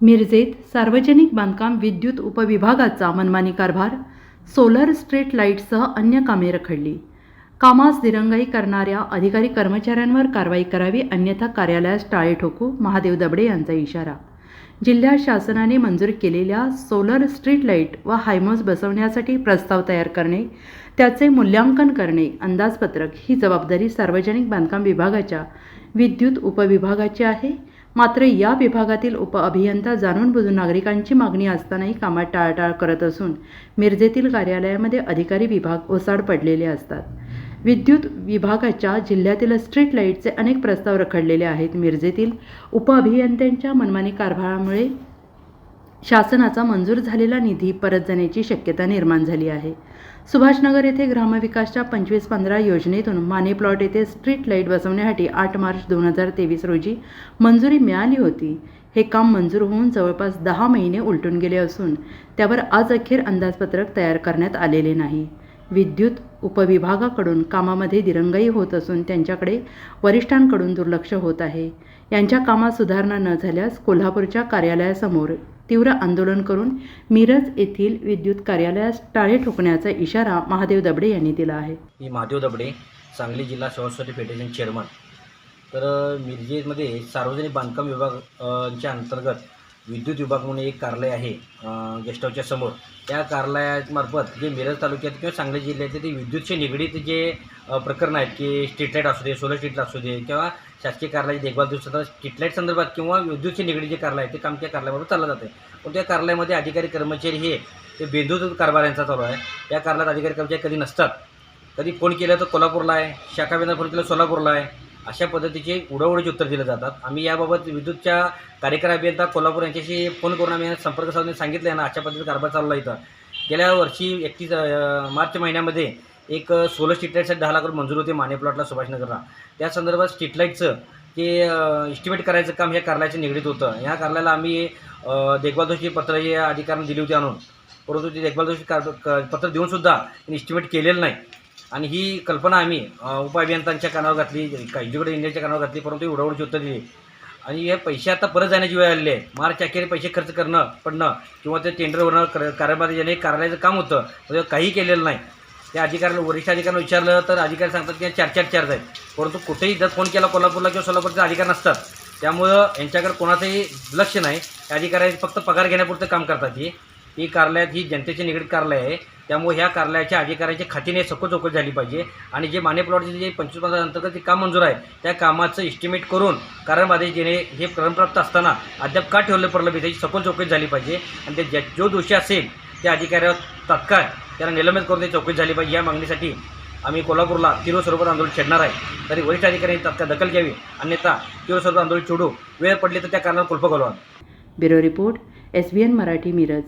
मिरजेत सार्वजनिक बांधकाम विद्युत उपविभागाचा मनमानी कारभार सोलर स्ट्रीट लाईटसह अन्य कामे रखडली. कामास दिरंगाई करणाऱ्या अधिकारी कर्मचाऱ्यांवर कारवाई करावी अन्यथा कार्यालयास टाळे ठोकू महादेव दबडे यांचा इशारा. जिल्हा शासनाने मंजूर केलेल्या सोलर स्ट्रीट लाइट व हायमोस बसवण्यासाठी प्रस्ताव तयार करणे त्याचे मूल्यांकन करणे अंदाजपत्रक ही जबाबदारी सार्वजनिक बांधकाम विभागाच्या विद्युत उपविभागाची आहे. मात्र या विभागातील उपअभियंता जाणून बुजून नागरिकांची मागणी असतानाही कामात टाळाटाळ करत असून मिरजेतील कार्यालयामध्ये अधिकारी विभाग ओसाड पडलेले असतात. विद्युत विभागाच्या जिल्ह्यातील स्ट्रीट लाईटचे अनेक प्रस्ताव रखडलेले आहेत. मिरजेतील उपअभियंत्यांच्या मनमानी कारभारामुळे शासनाचा मंजूर झालेला निधी परत जाण्याची शक्यता निर्माण झाली आहे. सुभाषनगर येथे ग्रामविकासच्या पंचवीस पंधरा योजनेतून माने प्लॉट येथे स्ट्रीट लाइट बसवण्यासाठी आठ मार्च दोन हजार तेवीस रोजी मंजुरी मिळाली होती. हे काम मंजूर होऊन जवळपास दहा महिने उलटून गेले असून त्यावर आज अखेर अंदाजपत्रक तयार करण्यात आलेले नाही. विद्युत उपविभागाकडून कामामध्ये दिरंगाई होत असून त्यांच्याकडे वरिष्ठांकडून दुर्लक्ष होत आहे. यांच्या कामात सुधारणा न झाल्यास कोल्हापूरच्या कार्यालयासमोर तीव्र आंदोलन करून मिरज येथील विद्युत कार्यालयास टाळे ठोकण्याचा इशारा महादेव दबडे यांनी दिला आहे. मी महादेव दबडे सांगली जिल्हा सेवा फेडरेशन चेअरमन. तर मिरजेमध्ये सार्वजनिक बांधकाम विभाग च्या अंतर्गत विद्युत विभाग म्हणून एक कार्यालय आहे गेस्ट हाऊसच्या समोर. त्या कार्यालयामार्फत जे मिरज तालुक्यात किंवा सांगली जिल्ह्याचे ते विद्युतशी निगडीत जे प्रकरण आहेत की स्ट्रीट लाइट असू दे सोलर स्ट्रीट असू दे किंवा शासकीय कार्यालयाची देखभाल दिवसात स्ट्रीट लाइट संदर्भात किंवा विद्युतशी निगडीत जे कार्यालय आहे ते काम त्या कार्यालयामध्ये चाललं जाते पण त्या कार्यालयामध्ये अधिकारी कर्मचारी हे ते बेंदूत कारभार यांचा चालू आहे. या कार्यालयात अधिकारी कर्मचारी कधी नसतात. कधी फोन केलं तर कोल्हापूरला आहे शाखा विधान फोन केलं सोलापूरला आहे. अशा पद्धतीचे उडवडीचे उत्तर दिले जातात. आम्ही याबाबत विद्युतच्या कार्यकारी अभियंता कोल्हापूर यांच्याशी फोन करून आम्ही संपर्क साधून सांगितलं आहे ना अशा पद्धतीचा कारभार चालला इथं. गेल्या वर्षी एकतीस मार्च महिन्यामध्ये एक सोलर स्ट्रीटलाईटसाठी दहा लाख रुपये मंजूर होते माने प्लॉटला सुभाषनगरला. त्या संदर्भात स्ट्रीटलाईटचं ते इस्टिमेट करायचं काम ह्या कार्यालयाचं निगडीत होतं. ह्या कार्यालयाला आम्ही देखभाल दोषी पत्र या अधिकाऱ्यांना दिली होती आणून. परंतु ते देखभाल दोषी कार पत्र देऊनसुद्धा त्यांनी इस्टिमेट केलेलं नाही. आणि ही कल्पना आम्ही अ, कानावर घातली काही इंडियाच्या कानावर घातली परंतु ही उडवडीची उत्तर दिली. आणि हे पैसे आता परत जाण्याची वेळ आलेली आहे. मार्च अखेर पैसे खर्च करणं पडणं किंवा ते टेंडरवरनं कर कार्यामध्ये ज्याने कार्यालयाचं काम होतं म्हणजे काही केलेलं नाही. त्या अधिकाऱ्याला वरिष्ठ अधिकाऱ्यांना विचारलं तर अधिकारी सांगतात की चार चार चार्ज आहेत परंतु कुठेही जर फोन केला कोल्हापूरला किंवा सोलापूरचे अधिकार नसतात. त्यामुळं यांच्याकडे कोणाचंही लक्ष नाही. त्या अधिकारी फक्त पगार घेण्यापुरतं काम करतात ही. ही कार्यालयात ही जनतेची निगडीत कार्यालय आहे. त्यामुळे ह्या कार्यालयाच्या अधिकाऱ्याची खातीने सखोल चौकशी झाली पाहिजे. आणि जे माने प्लॉटचे जे पंचवीस पंधरा अंतर्गत जे काम मंजूर आहे त्या कामाचं इस्टिमेट करून कारण आदेश देणे हे क्रमप्राप्त असताना अद्याप का ठेवलं पडलं पाहिजे त्याची सखोल चौकशी झाली पाहिजे. आणि ते ज्या जो दोषी असेल त्या अधिकाऱ्यावर तात्काळ त्याला निलंबित करून ते चौकशी झाली पाहिजे. या मागणीसाठी आम्ही कोल्हापूरला तीव्र स्वरूपात आंदोलन छेडणार आहे. तरी वरिष्ठ अधिकाऱ्यांनी तत्काळ दखल घ्यावी. अन्यथा तीव्र स्वरूपात आंदोलन छोडू वेळ पडली तर त्या कारणाला कुल्प घालवा bureau report S B N Marathi Miraj.